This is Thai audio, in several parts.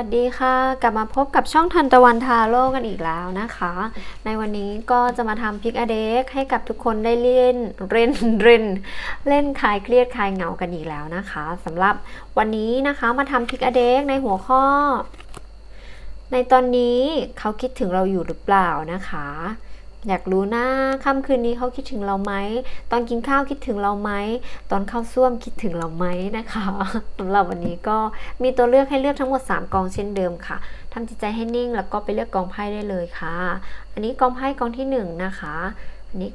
วัสดีค่ะ กลับมาพบกับช่องทันตะวันทาโร่กันอีกแล้วนะคะ ในวันนี้ก็จะมาทำพิกอเด็กให้กับทุกคนได้เล่นเล่นเล่นเล่นคลายเครียดคลายเหงากันอีกแล้วนะคะสำหรับวันนี้นะคะมาทำพิกอเด็กในหัวข้อ ในตอนนี้เขาคิดถึงเราอยู่หรือเปล่านะคะ อยากรู้นะค่ำคืนนี้เขาคิดถึงเราไหม ตอนกินข้าวคิดถึงเราไหม ตอนเข้าซ่วมคิดถึงเราไหมนะคะสำหรับวันนี้ก็มีตัวเลือกให้เลือกทั้งหมด 3กองเช่นเดิมค่ะทำจิตใจให้นิ่งแล้วก็ไปเลือกกองไพ่ได้เลยค่ะ อันนี้กองไพ่กองที่ 1 นะคะ อันนี้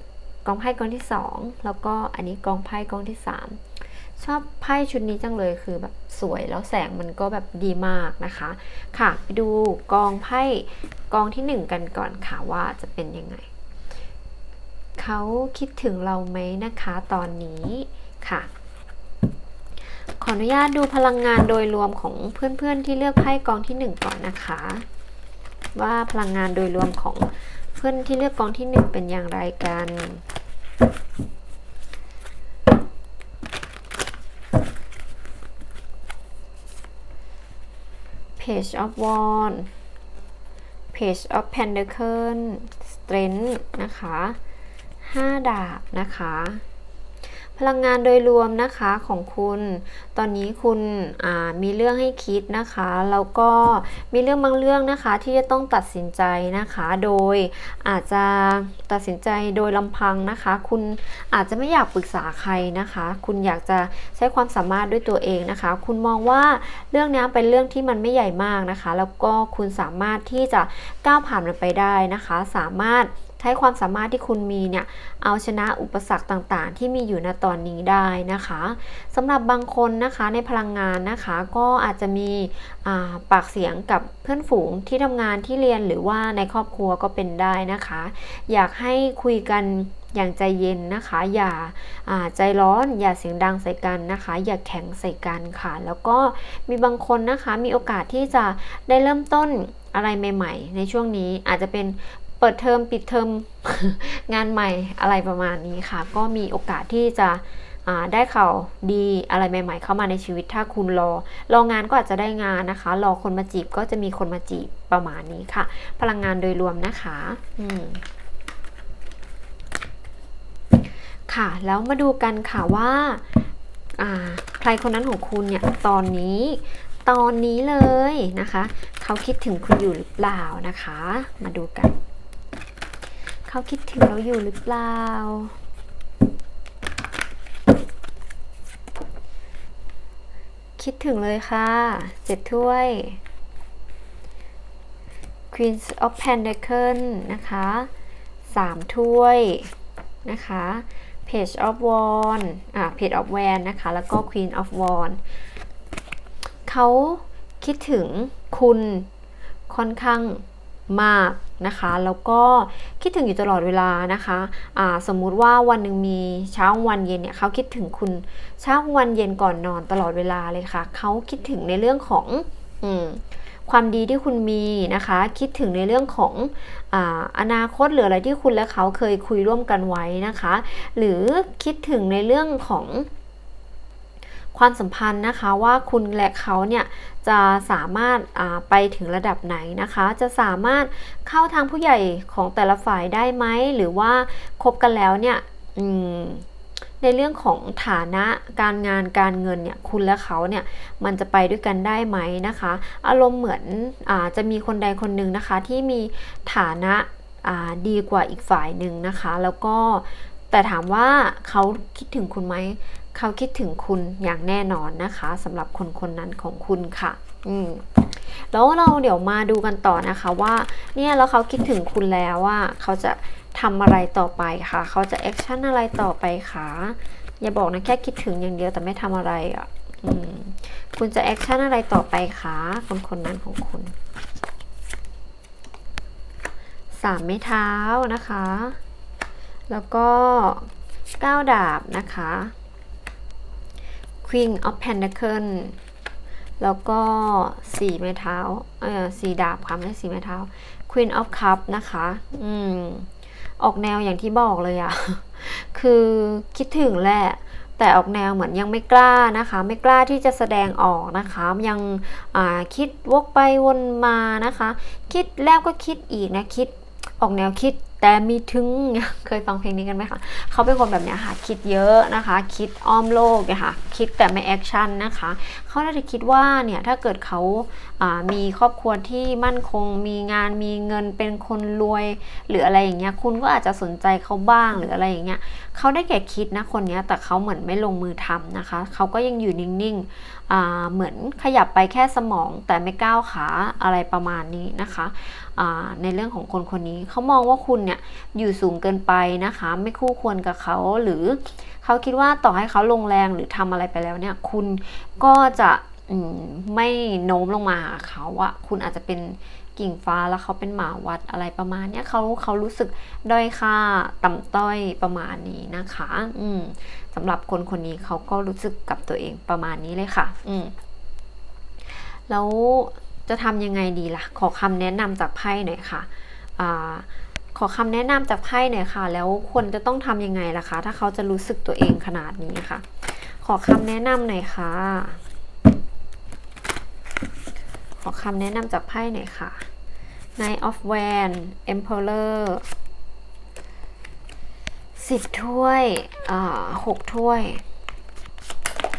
กองไพ่กองที่ 2 แล้วก็อันนี้กองไพ่กองที่ 3 ชอบไพ่ชุดนี้จังเลยคือแบบสวยแล้วแสงมันก็แบบดีมากนะคะ ค่ะไปดูกองไพ่กองที่ 1 กันก่อนค่ะว่าจะเป็นยังไง เขาคิดถึงเราไหมนะคะตอนนี้ค่ะ ขออนุญาตดูพลังงานโดยรวมของเพื่อนๆที่เลือกไพ่กองที่ 1 ก่อนนะคะ ว่าพลังงานโดยรวมของเพื่อนที่เลือกกองที่ 1 เป็นอย่างไรกัน Page of Wands Page of Pentacle Strength นะคะ 5 ดาบนะคะ พลังงานโดยรวมนะคะของคุณ ตอนนี้คุณมีเรื่องให้คิดนะคะ แล้วก็มีเรื่องบางเรื่องนะคะที่จะต้องตัดสินใจนะคะ โดยอาจจะตัดสินใจโดยลำพังนะคะ คุณอาจจะไม่อยากปรึกษาใครนะคะ คุณอยากจะใช้ความสามารถด้วยตัวเองนะคะ คุณมองว่าเรื่องนี้เป็นเรื่องที่มันไม่ใหญ่มากนะคะ แล้วก็คุณสามารถที่จะก้าวผ่านมันไปได้นะคะ สามารถ ใช้ความสามารถที่คุณมีเนี่ยเอาชนะอุปสรรคต่างๆ ที่มีอยู่ณตอนนี้ได้นะคะสำหรับบางคนนะคะในพลังงานนะคะก็อาจจะมีปากเสียงกับเพื่อนฝูงที่ทำงานที่เรียนหรือว่าในครอบครัวก็เป็นได้นะคะ อยากให้คุยกันอย่างใจเย็นนะคะ อย่าใจร้อน อย่าเสียงดังใส่กันนะคะ อย่าแข็งใส่กันค่ะ แล้วก็มีบางคนนะคะ มีโอกาสที่จะได้เริ่มต้นอะไรใหม่ ๆ ในช่วงนี้อาจจะเป็น เปิดเทอมปิดเทอมงานใหม่อะไรประมาณนี้ค่ะ ก็มีโอกาสที่จะได้ข่าวดีอะไรใหม่ ๆ เข้ามาในชีวิตถ้าคุณรอ รองานก็อาจจะได้งานนะคะ รอคนมาจีบก็จะมีคนมาจีบประมาณนี้ค่ะ พลังงานโดยรวมนะคะอืมค่ะ แล้วมาดูกันค่ะว่าใครคนนั้นของคุณเนี่ยตอนนี้ตอนนี้เลยนะคะ เขาคิดถึงคุณอยู่หรือเปล่านะคะ มาดูกัน เขาคิดถึงเราอยู่หรือเปล่า คิดถึงเลยค่ะ เจ็ดถ้วย Queen of Pentacle นะคะสามถ้วย นะคะ Page of Wand อ่า Page of Wand นะคะ แล้วก็ Queen of Wand เขาคิดถึงคุณค่อนข้าง มากนะคะ แล้วก็คิดถึงอยู่ตลอดเวลานะคะะสมมุติว่าวันหนึ่งมีเช้าวันเย็นเนี่ยเขาคิดถึงคุณเช้าวันเย็นก่อนนอนตลอดเวลาเลยค่ะเขาคิดถึงในเรื่องของอความดีที่คุณมีนะคะ คิดถึงในเรื่องของออนาคตหรืออะไรที่คุณและเขาเคยคุยร่วมกันไว้นะคะ หรือคิดถึงในเรื่องของ ความสัมพันธ์นะคะว่าคุณและเขาเนี่ยจะสามารถไปถึงระดับไหนนะคะ จะสามารถเข้าทางผู้ใหญ่ของแต่ละฝ่ายได้ไหม หรือว่าคบกันแล้วเนี่ยในเรื่องของฐานะการงานการเงินเนี่ยคุณและเขาเนี่ยมันจะไปด้วยกันได้ไหมนะคะ อารมณ์เหมือนอาจะมีคนใดคนหนึ่งนะคะ ที่มีฐานะดีกว่าอีกฝ่ายหนึ่งนะคะ แล้วก็แต่ถามว่าเขาคิดถึงคุณไหม เขาคิดถึงคุณอย่างแน่นอนนะคะสำหรับคนคนนั้นของคุณค่ะ อืมแล้วเราเดี๋ยวมาดูกันต่อนะคะว่า เนี่ยแล้วเขาคิดถึงคุณแล้วว่าเขาจะทำอะไรต่อไปคะเขาจะแอคชั่นอะไรต่อไปคะอย่าบอกนะแค่คิดถึงอย่างเดียวแต่ไม่ทำอะไรอะ่ะคุณจะแอคชั่นอะไรต่อไปคะคนคนนั้นของคุณสามไม้เท้านะคะ แล้วก็ก้าวดาบนะคะ Queen of Pentacle แล้วก็สี่ไม้เท้า เออสี่ดาบค่ะไม่ใช่สี่ไม้เท้า Queen of Cup นะคะ อืม ออกแนวอย่างที่บอกเลยอะคือคิดถึงแหละแต่ออกแนวเหมือนยังไม่กล้านะคะ ไม่กล้าที่จะแสดงออกนะคะ ยังคิดวกไปวนมานะคะ คิดแล้วก็คิดอีกนะคิดออกแนวคิด แต่มีถึงเคยฟังเพลงนี้กันไหมคะเขาเป็นคนแบบเนี้ยค่ะ คิดเยอะนะคะ คิดอ้อมโลกเนี่ยค่ะ คิดแต่ไม่แอคชั่นนะคะ เขาน่าจะคิดว่าเนี่ยถ้าเกิดเขาอ่า มีครอบครัวที่มั่นคง มีงานมีเงินเป็นคนรวย หรืออะไรอย่างเงี้ยคุณก็อาจจะสนใจเขาบ้างหรืออะไรอย่างเงี้ยเขาได้แก่คิดนะคนเนี้ยแต่เขาเหมือนไม่ลงมือทำนะคะเขาก็ยังอยู่นิ่งๆเหมือนขยับไปแค่สมอง แต่ไม่ก้าวขาอะไรประมาณนี้นะคะในเรื่องของคนคนนี้เขามองว่าคุณเนี่ยอยู่สูงเกินไปนะคะ ไม่คู่ควรกับเขาหรือเขาคิดว่าต่อให้เขาลงแรงหรือทำอะไรไปแล้วเนี่ย คุณก็จะ ไม่โน้มลงมาหาเขาอะคุณอาจจะเป็นกิ่งฟ้าแล้วเขาเป็นหมาวัดอะไรประมาณเนี้ยเขาเขารู้สึกด้อยค่าต่ำต้อยประมาณนี้นะคะ อืมสำหรับคนคนนี้เขาก็รู้สึกกับตัวเองประมาณนี้เลยค่ะ อืมแล้วจะทำยังไงดีล่ะ ขอคำแนะนำจากไพ่หน่อยค่ะ อ่า ขอคำแนะนำจากไพ่หน่อยค่ะ แล้วควรจะต้องทำยังไงล่ะคะ ถ้าเขาจะรู้สึกตัวเองขนาดนี้ค่ะ ขอคำแนะนำหน่อยค่ะ คำแนะนำจากไพ่หน่อยค่ะ Knight of Wands Emperor สิบถ้วยอ่าหกถ้วย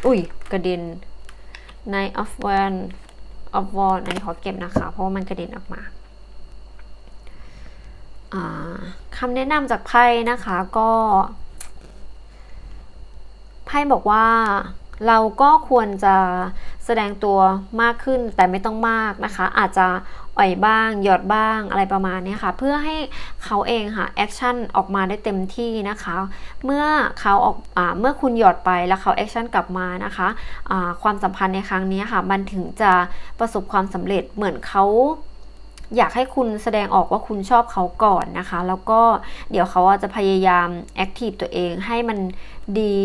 อุ้ย กระเด็น Knight of Wands of Wands อันนี้ขอเก็บนะคะ เพราะมันกระเด็นออกมาคำแนะนำจากไพ่นะคะก็ไพ่บอกว่าเราก็ควรจะ แสดงตัวมากขึ้นแต่ไม่ต้องมากนะคะ อาจจะอ่อยบ้าง หยอดบ้างอะไรประมาณนี้ค่ะ เพื่อให้เขาเองค่ะแอคชั่นออกมาได้เต็มที่นะคะ เมื่อเขาออกอเมื่อคุณหยอดไปแล้วเขาแอคชั่นกลับมานะคะอ่าความสัมพันธ์ในครั้งนี้ค่ะมันถึงจะประสบความสำเร็จเหมือนเขาอยากให้คุณแสดงออกว่าคุณชอบเขาก่อนนะคะ แล้วก็เดี๋ยวเขาจะพยายามแอคทีฟตัวเองให้มัน ดี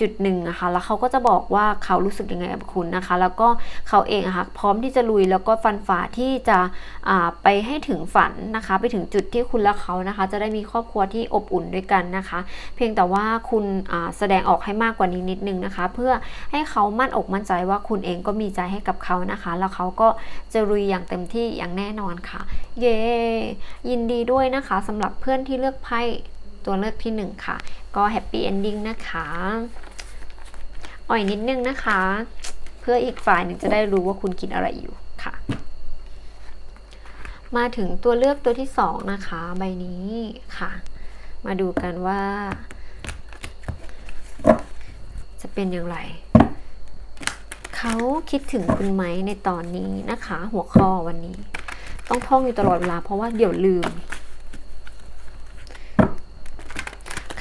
จุดหนึ่งนะคะแล้วเขาก็จะบอกว่าเขารู้สึกยังไงกับคุณนะคะ แล้วก็เขาเองะค่ะพร้อมที่จะลุยแล้วก็ฟันฝ่าที่จะไปให้ถึงฝันนะคะ ไปถึงจุดที่คุณและเขานะคะ จะได้มีครอบครัวที่อบอุ่นด้วยกันนะคะ เพียงแต่ว่าคุณแสดงออกให้มากกว่านี้นิดนึงนะคะ เพื่อให้เขามั่นอกมั่นใจว่าคุณเองก็มีใจให้กับเขานะคะ แล้วเขาก็จะลุยอย่างเต็มที่อย่างแน่นอนค่ะ เย้ยินดีด้วยนะคะสำหรับเพื่อนที่เลือกไพ่ ตัวเลือกที่หนึ่งค่ะ ก็แฮปปี้เอนดิ้งนะคะอ่อยนิดนึงนะคะ เพื่ออีกฝ่ายหนึ่งจะได้รู้ว่าคุณคิดอะไรอยู่ค่ะ มาถึงตัวเลือกตัวที่สองนะคะ ใบนี้ค่ะ มาดูกันว่า จะเป็นอย่างไรเขาคิดถึงคุณไหมในตอนนี้นะคะ หัวข้อวันนี้ ต้องท่องอยู่ตลอดเวลาเพราะว่าเดี๋ยวลืม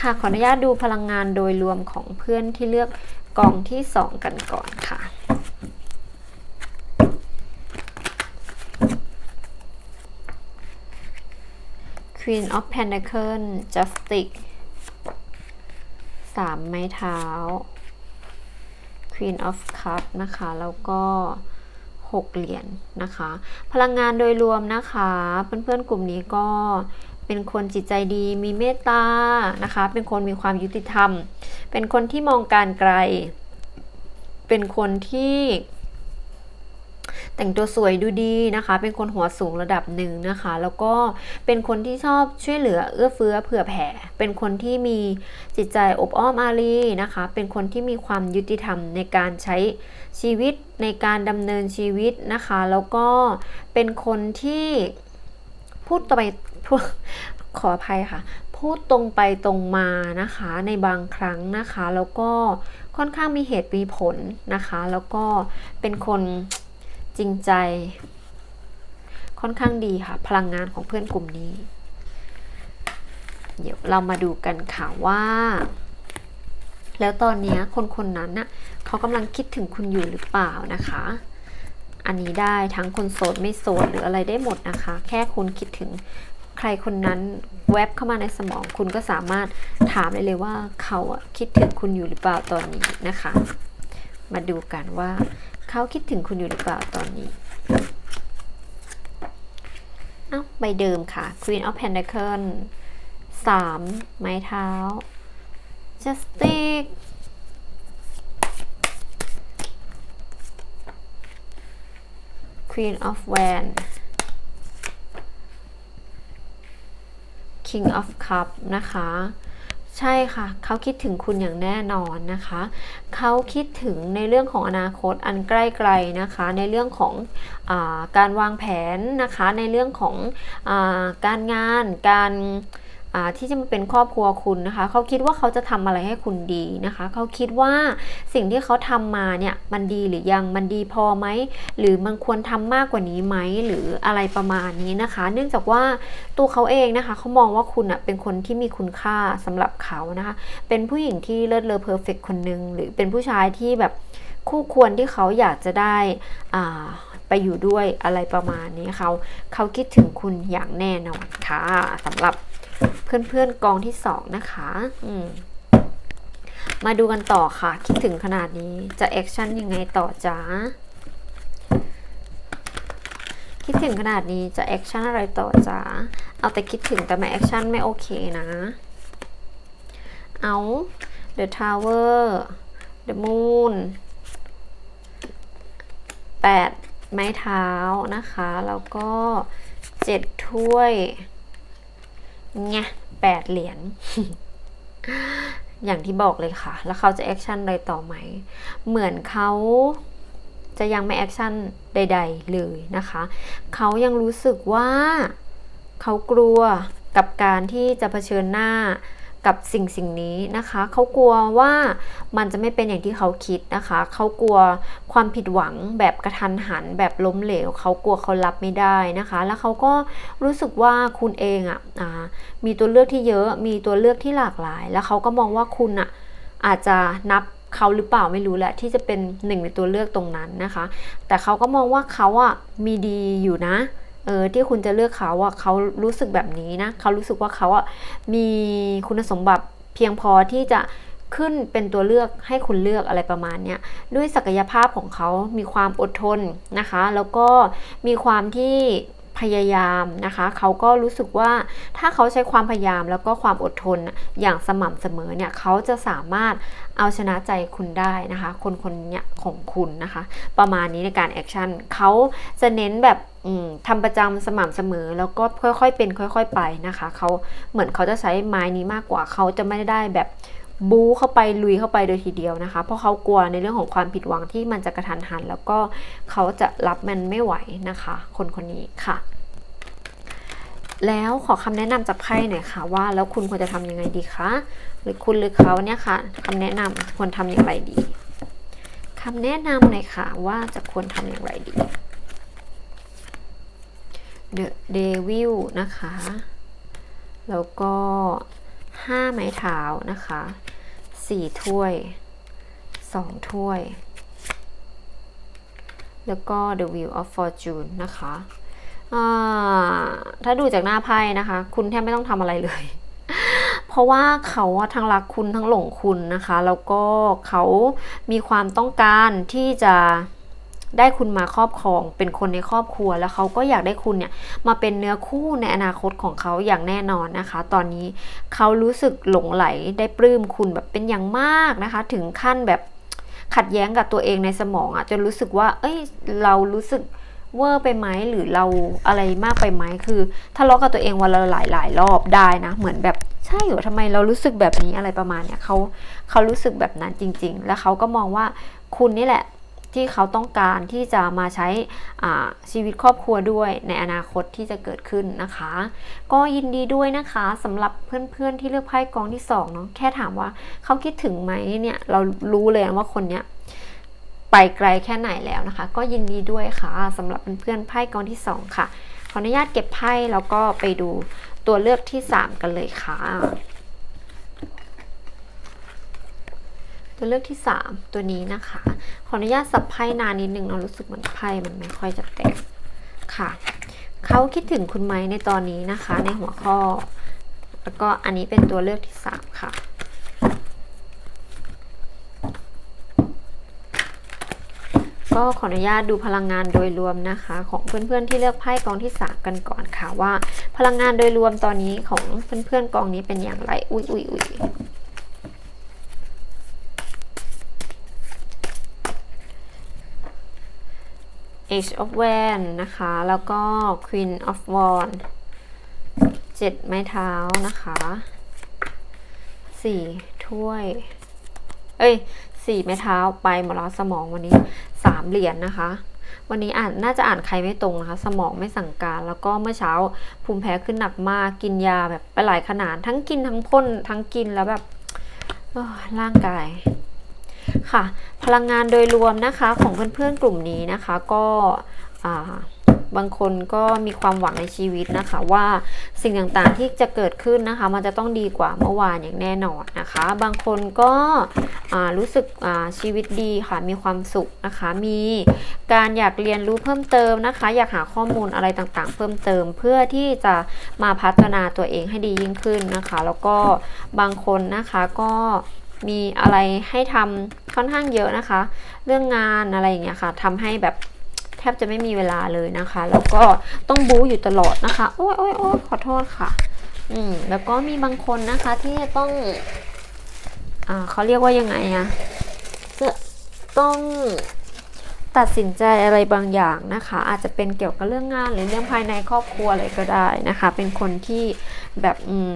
ค่ะ ขออนุญาตดูพลังงานโดยรวมของเพื่อนที่เลือกกองที่2กันก่อนค่ะ Queen of Pentacle Justice สามไม้เท้า Queen of Cup นะคะ แล้วก็ 6 เหรียญนะคะ พลังงานโดยรวมนะคะ เพื่อนๆกลุ่มนี้ก็ เป็นคนจิตใจดี มีเมตตานะคะ เป็นคนมีความยุติธรรม เป็นคนที่มองการไกล เป็นคนที่แต่งตัวสวยดูดีนะคะ เป็นคนหัวสูงระดับหนึ่งนะคะ แล้วก็เป็นคนที่ชอบช่วยเหลือเอื้อเฟื้อเผื่อแผ่ เป็นคนที่มีจิตใจอบอ้อมอารีนะคะ เป็นคนที่มีความยุติธรรมในการใช้ชีวิตในการดำเนินชีวิตนะคะ แล้วก็เป็นคนที่พูดต่อไป พูดขออภัยค่ะ พูดตรงไปตรงมานะคะในบางครั้งนะคะ แล้วก็ค่อนข้างมีเหตุมีผลนะคะ แล้วก็เป็นคนจริงใจ ค่อนข้างดีค่ะ พลังงานของเพื่อนกลุ่มนี้ เดี๋ยวเรามาดูกันค่ะว่า แล้วตอนนี้คนคนนั้นน่ะเขากำลังคิดถึงคุณอยู่หรือเปล่านะคะอันนี้ได้ทั้งคนโสดไม่โสดหรืออะไรได้หมดนะคะ แค่คุณคิดถึง ใครคนนั้นแวบเข้ามาในสมองคุณก็สามารถถามได้เลยว่าเขาคิดถึงคุณอยู่หรือเปล่าตอนนี้นะคะ มาดูกันว่าเขาคิดถึงคุณอยู่หรือเปล่าตอนนี้เอาใบเดิมค่ะ Queen of Pentacles สามไม้เท้า Justice queen of wands King of Cup นะคะ ใช่ค่ะ เขาคิดถึงคุณอย่างแน่นอนนะคะ เขาคิดถึงในเรื่องของอนาคตอันใกล้ไกลนะคะ ในเรื่องของอการวางแผนนะคะ ในเรื่องของอการงาน การ ที่จะมาเป็นครอบครัวคุณนะคะ เขาคิดว่าเขาจะทำอะไรให้คุณดีนะคะ เขาคิดว่าสิ่งที่เขาทำมาเนี่ยมันดีหรือยังมันดีพอไหมหรือมันควรทำมากกว่านี้ไหมหรืออะไรประมาณนี้นะคะ เนื่องจากว่าตัวเขาเองนะคะเขามองว่าคุณอะเป็นคนที่มีคุณค่าสำหรับเขานะคะ เป็นผู้หญิงที่เลิศเลอเพอร์เฟกคนหนึ่งหรือเป็นผู้ชายที่แบบคู่ควรที่เขาอยากจะได้อ่าไปอยู่ด้วยอะไรประมาณนี้เขาเขาคิดถึงคุณอย่างแน่นอนค่ะสำหรับ เพื่อนๆกองที่สองนะคะอืมมาดูกันต่อค่ะ คิดถึงขนาดนี้จะแอคชั่นยังไงต่อจ้าคิดถึงขนาดนี้จะแอคชั่นอะไรต่อจ้าเอาแต่คิดถึงแต่ไม่แอคชั่นไม่โอเคนะ เอา The Tower The Moon 8 ไม้เท้านะคะ แล้วก็ 7 ถ้วย ไงแปดเหรียญอย่างที่บอกเลยค่ะ แล้วเขาจะแอคชั่นอะไรต่อไหม เหมือนเขาจะยังไม่แอคชั่นใด ๆ เลยนะคะ เขายังรู้สึกว่าเขากลัวกับการที่จะเผชิญหน้า กับสิ่งสิ่งนี้นะคะ เขากลัวว่ามันจะไม่เป็นอย่างที่เขาคิดนะคะ เขากลัวความผิดหวังแบบกระทันหันแบบล้มเหลว เขากลัวเขารับไม่ได้นะคะ แล้วเขาก็รู้สึกว่าคุณเองอะอ่ามีตัวเลือกที่เยอะ มีตัวเลือกที่หลากหลาย แล้วเขาก็มองว่าคุณอะอาจจะนับเขาหรือเปล่าไม่รู้แหละที่จะเป็นหนึ่งในตัวเลือกตรงนั้นนะคะ แต่เขาก็มองว่าเขาอะมีดีอยู่นะ เออที่คุณจะเลือกเขาอะเขารู้สึกแบบนี้นะเขารู้สึกว่าเขาอะมีคุณสมบัติเพียงพอที่จะขึ้นเป็นตัวเลือกให้คุณเลือกอะไรประมาณเนี้ยด้วยศักยภาพของเขา มีความอดทนนะคะ แล้วก็มีความที่พยายามนะคะ เขาก็รู้สึกว่าถ้าเขาใช้ความพยายามแล้วก็ความอดทนอย่างสม่ำเสมอเนี่ยเขาจะสามารถเอาชนะใจคุณได้นะคะ คนคนเนี้ยของคุณนะคะ ประมาณนี้ในการแอคชั่นเขาจะเน้นแบบ ทำประจำสม่ำเสมอ แล้วก็ค่อยๆเป็น ค่อยๆไปนะคะเขาเหมือนเขาจะใช้ไม้นี้มากกว่าเขาจะไม่ได้แบบบู๊เข้าไปลุยเข้าไปโดยทีเดียวนะคะ เพราะเขากลัวในเรื่องของความผิดหวังที่มันจะกระทันหัน แล้วก็เขาจะรับมันไม่ไหวนะคะ คนคนนี้ค่ะ แล้วขอคำแนะนำจากไพ่หน่อยค่ะ ว่าแล้วคุณควรจะทำยังไงดีคะหรือคุณหรือเขาเนี่ยค่ะคำแนะนำควรทำอย่างไรดีคำแนะนำหน่อยค่ะ ว่าจะควรทำอย่างไรดี The Devil นะคะ แล้วก็ห้าไม้เท้านะคะสี่ถ้วยสองถ้วย แล้วก็ The Wheel of Fortune นะคะถ้าดูจากหน้าไพ่นะคะ คุณแทบไม่ต้องทำอะไรเลย เพราะว่าเขาทั้งรักคุณทั้งหลงคุณนะคะ แล้วก็เขามีความต้องการที่จะ ได้คุณมาครอบครอง เป็นคนในครอบครัว แล้วเขาก็อยากได้คุณเนี่ยมาเป็นเนื้อคู่ในอนาคตของเขาอย่างแน่นอนนะคะ ตอนนี้เขารู้สึกหลงไหลได้ปลื้มคุณแบบเป็นอย่างมากนะคะ ถึงขั้นแบบขัดแย้งกับตัวเองในสมองอะ่ะจนรู้สึกว่า เอ้ย เรารู้สึกเวอร์ไปไหมหรือเราอะไรมากไปไหมคือทะเลาะกับตัวเองวันละหลายหลายรอบได้นะ เหมือนแบบใช่เหรอทำไมเรารู้สึกแบบนี้อะไรประมาณเนี้ยเขาเขารู้สึกแบบนั้นจริง ๆ แล้วเขาก็มองว่าคุณนี่แหละ ที่เขาต้องการที่จะมาใช้ชีวิตครอบครัวด้วยในอนาคตที่จะเกิดขึ้นนะคะ ก็ยินดีด้วยนะคะสำหรับเพื่อนๆที่เลือกไพ่กองที่2เนาะแค่ถามว่าเขาคิดถึงไหมเนี่ยเรารู้เลยว่าคนเนี้ยไปไกลแค่ไหนแล้วนะคะ ก็ยินดีด้วยค่ะสำหรับเพื่อนๆไพ่กองที่ 2 ค่ะขออนุญาตเก็บไพ่แล้วก็ไปดูตัวเลือกที่ 3 กันเลยค่ะ ตัวเลือกที่ 3 ตัวนี้นะคะ ขออนุญาตสับไพ่นานนิดนึงเรารู้สึกเหมือนไพ่มันไม่ค่อยจะแตกค่ะ เขาคิดถึงคุณไหมในตอนนี้นะคะ ในหัวข้อ แล้วก็อันนี้เป็นตัวเลือกที่ 3 ค่ะก็ขออนุญาตดูพลังงานโดยรวมนะคะ ของเพื่อนๆที่เลือกไพ่กองที่ 3 กันก่อนค่ะว่า พลังงานโดยรวมตอนนี้ของเพื่อนๆกองนี้เป็นอย่างไร อุ้ยอุ้ยอุ้ย Age of Wands นะคะ แล้วก็ Queen of Wands เจ็ดไม้เท้านะคะสี่ถ้วย เอ้ยสี่ไม้เท้าไปหมดแล้วสมองวันนี้สามเหรียญนะคะ วันนี้อ่านน่าจะอ่านใครไม่ตรงนะคะ สมองไม่สั่งการ แล้วก็เมื่อเช้าภูมิแพ้ขึ้นหนักมากกินยาแบบไปหลายขนาด ทั้งกินทั้งพ่นทั้งกินแล้วแบบร่างกาย ค่ะ พลังงานโดยรวมนะคะของเพื่อนๆกลุ่มนี้นะคะก็บางคนก็มีความหวังในชีวิตนะคะ ว่าสิ่งต่างๆที่จะเกิดขึ้นนะคะ มันจะต้องดีกว่าเมื่อวานอย่างแน่นอนนะคะ บางคนก็รู้สึกชีวิตดีค่ะมีความสุขนะคะ มีการอยากเรียนรู้เพิ่มเติมนะคะ อยากหาข้อมูลอะไรต่างๆ เพิ่มเติม เพื่อที่จะมาพัฒนาตัวเองให้ดียิ่งขึ้นนะคะ แล้วก็บางคนนะคะก็ มีอะไรให้ทำค่อนข้างเยอะนะคะ เรื่องงานอะไรอย่างเงี้ยค่ะทำให้แบบแทบจะไม่มีเวลาเลยนะคะ แล้วก็ต้องบู๊อยู่ตลอดนะคะ โอ้ยโอ้ยโอ้ยขอโทษค่ะ อืมแล้วก็มีบางคนนะคะที่ต้อง อ่าเขาเรียกว่ายังไงอะจะต้องตัดสินใจอะไรบางอย่างนะคะ อาจจะเป็นเกี่ยวกับเรื่องงานหรือเรื่องภายในครอบครัวอะไรก็ได้นะคะ เป็นคนที่แบบอืม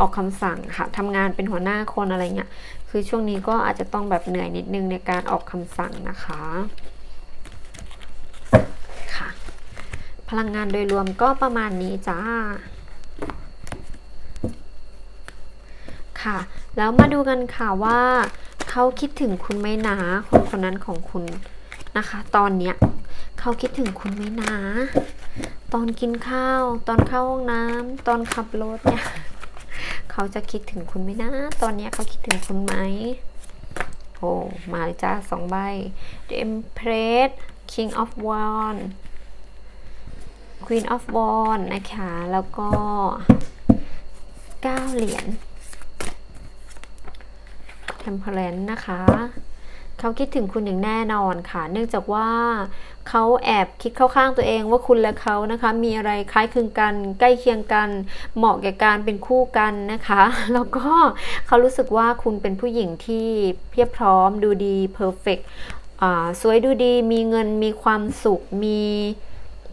ออกคำสั่งค่ะทำงานเป็นหัวหน้าคนอะไรเงี้ยคือช่วงนี้ก็อาจจะต้องแบบเหนื่อยนิดนึงในการออกคำสั่งนะคะค่ะ พลังงานโดยรวมก็ประมาณนี้จ้าค่ะ แล้วมาดูกันค่ะว่าเขาคิดถึงคุณไหมนะคนคนนั้นของคุณนะคะ ตอนเนี้ยเขาคิดถึงคุณไหมนะ ตอนกินข้าว ตอนเข้าห้องน้ำตอนขับรถเนี่ย เขาจะคิดถึงคุณไหมนะ ตอนนี้เขาคิดถึงคุณไหมโอ้มาเลยจ้าสองใบ The Empress King of Wands Queen of Wands นะคะ แล้วก็เก้าเหรียญ Temperance นะคะ เขาคิดถึงคุณอย่างแน่นอนค่ะ เนื่องจากว่าเขาแอบคิดเข้าข้างตัวเองว่าคุณและเขานะคะ มีอะไรคล้ายคลึงกัน ใกล้เคียงกัน เหมาะแก่การเป็นคู่กันนะคะ แล้วก็เขารู้สึกว่าคุณเป็นผู้หญิงที่เพียบพร้อมดูดีเพอร์เฟกสวยดูดีมีเงินมีความสุขมี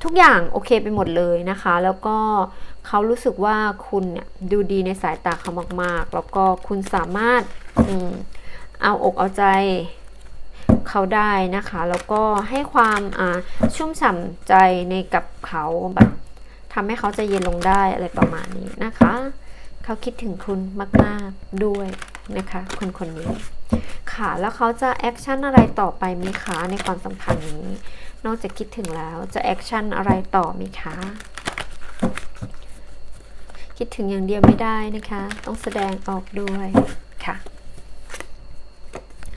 ทุกอย่างโอเคไปหมดเลยนะคะ แล้วก็เขารู้สึกว่าคุณเนี่ยดูดีในสายตาเขามากๆ แล้วก็คุณสามารถอเอาอกเอาใจ เขาได้นะคะ แล้วก็ให้ความชุ่มฉ่ำใจในกับเขาแบบทำให้เขาใจเย็นลงได้อะไรประมาณนี้นะคะ เขาคิดถึงคุณมาก ๆ ด้วยนะคะ คนคนนี้ค่ะ แล้วเขาจะแอคชั่นอะไรต่อไปไหมคะในความสัมพันธ์นี้ นอกจากคิดถึงแล้วจะแอคชั่นอะไรต่อไหมคะคิดถึงอย่างเดียวไม่ได้นะคะ ต้องแสดงออกด้วยค่ะ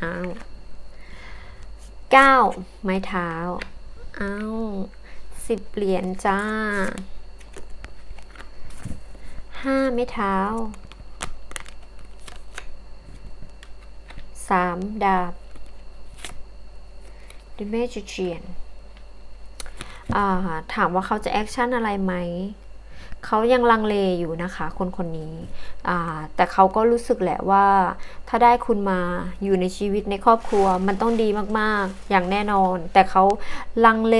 อ้าว เก้าไม้เท้า เอาสิบเหรียญจ้าห้าไม้เท้าสามดาบ The Magician อ่าถามว่าเขาจะแอคชั่นอะไรไหม เขายังลังเลอยู่นะคะ คนคนนี้ แต่เขาก็รู้สึกแหละว่า ถ้าได้คุณมาอยู่ในชีวิตในครอบครัวมันต้องดีมากๆ อย่างแน่นอน แต่เขาลังเล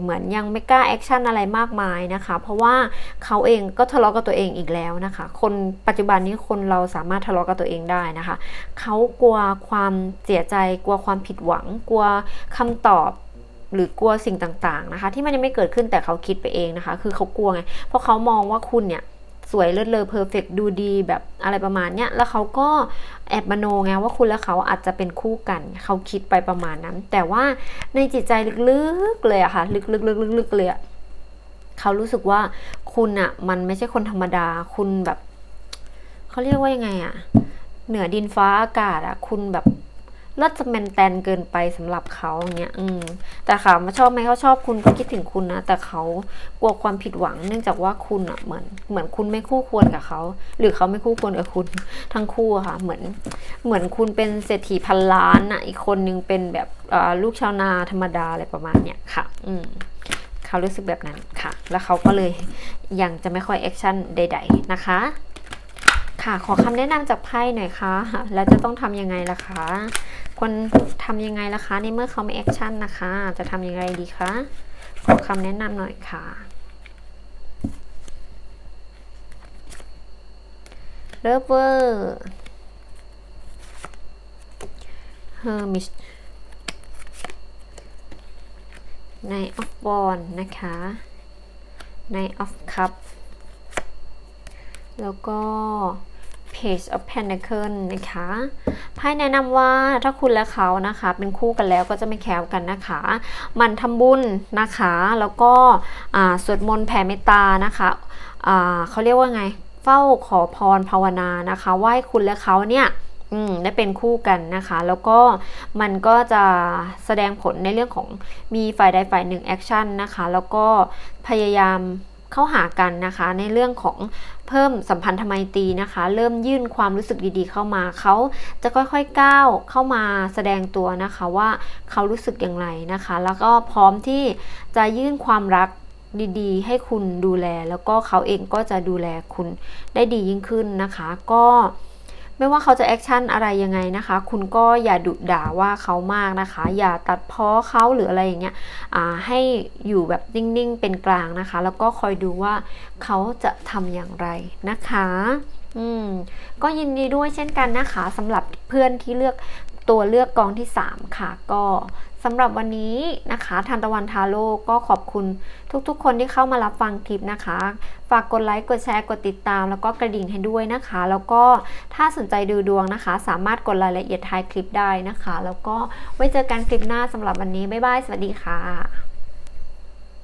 เหมือนยังไม่กล้าแอคชั่นอะไรมากมายนะคะ เพราะว่าเขาเองก็ทะเลาะกับตัวเองอีกแล้วนะคะ คนปัจจุบันนี้คนเราสามารถทะเลาะกับตัวเองได้นะคะ เขากลัวความเสียใจ กลัวความผิดหวัง กลัวคำตอบ หรือกลัวสิ่งต่างๆนะคะ ที่มันยังไม่เกิดขึ้นแต่เขาคิดไปเองนะคะ คือเขากลัวไงเพราะเขามองว่าคุณเนี่ยสวยเลิศเลอเพอร์เฟกดูดีแบบอะไรประมาณเนี้ยแล้วเขาก็แอบมโนไงว่าคุณและเขาอาจจะเป็นคู่กันเขาคิดไปประมาณนั้น แต่ว่าในจิตใจลึกๆเลยอะค่ะ ลึกๆๆๆเลยอะเขารู้สึกว่าคุณอะมันไม่ใช่คนธรรมดา คุณแบบเขาเรียกว่ายังไงอะเหนือดินฟ้าอากาศอะคุณแบบ เลิศจะแมนแตนเกินไปสำหรับเขาอย่างเงี้ยอืมแต่ค่ะมาชอบไหมเขาชอบคุณก็คิดถึงคุณนะแต่เขากลัวความผิดหวัง เนื่องจากว่าคุณอะเหมือนเหมือนคุณไม่คู่ควรกับเขาหรือเขาไม่คู่ควรกับคุณทั้งคู่ค่ะ เหมือนเหมือนคุณเป็นเศรษฐีพันล้านอะอีกคนนึงเป็นแบบลูกชาวนาธรรมดาอะไรประมาณเนี้ยค่ะ อืมเขารู้สึกแบบนั้นค่ะ แล้วเขาก็เลยยังจะไม่ค่อยแอคชั่นใด ๆ นะคะ ค่ะ ขอคำแนะนำจากไพ่หน่อยค่ะ แล้วจะต้องทำยังไงล่ะคะควรทำยังไงล่ะคะในเมื่อเขาไม่แอคชั่นนะคะ จะทำยังไงดีคะขอคำแนะนำหน่อยค่ะ เลิฟเวอร์เฮอร์มิชในออฟบอลนะคะในออฟคัพแล้วก็ Page of Pentacle นะคะไพ่แนะนำว่าถ้าคุณและเขานะคะ เป็นคู่กันแล้วก็จะไม่แคล้วกันนะคะ มันทำบุญนะคะ แล้วก็สวดมนต์แผ่เมตตานะคะอ่าเขาเรียกว่าไง เฝ้าขอพรภาวนานะคะว่าให้คุณและเขาเนี่ยได้เป็นคู่กันนะคะ แล้วก็มันก็จะแสดงผลในเรื่องของมีฝ่ายใดฝ่ายหนึ่งแอคชั่นนะคะ แล้วก็พยายาม เข้าหากันนะคะ ในเรื่องของเพิ่มสัมพันธไมตรีนะคะ เริ่มยื่นความรู้สึกดีๆ เข้ามาเขาจะค่อยๆก้าวเข้ามาแสดงตัวนะคะว่าเขารู้สึกอย่างไรนะคะ แล้วก็พร้อมที่จะยื่นความรักดีๆ ให้คุณดูแล แล้วก็เขาเองก็จะดูแลคุณได้ดียิ่งขึ้นนะคะ ก็ ไม่ว่าเขาจะแอคชั่นอะไรยังไงนะคะ คุณก็อย่าดุด่าว่าเขามากนะคะ อย่าตัดพ้อเขาหรืออะไรอย่างเงี้ยให้อยู่แบบนิ่งๆ เป็นกลางนะคะ แล้วก็คอยดูว่าเขาจะทำอย่างไรนะคะอืมก็ยินดีด้วยเช่นกันนะคะสำหรับเพื่อนที่เลือกตัวเลือกกองที่ 3 ค่ะ ก็ สำหรับวันนี้นะคะทันตะวันทาโร่ก็ขอบคุณทุกๆ คนที่เข้ามารับฟังคลิปนะคะ ฝากกดไลค์กดแชร์กดติดตาม แล้วก็กระดิ่งให้ด้วยนะคะ แล้วก็ถ้าสนใจดูดวงนะคะ สามารถกดรายละเอียดท้ายคลิปได้นะคะ แล้วก็ไว้เจอกันคลิปหน้าสำหรับวันนี้บ๊ายบายสวัสดีค่ะ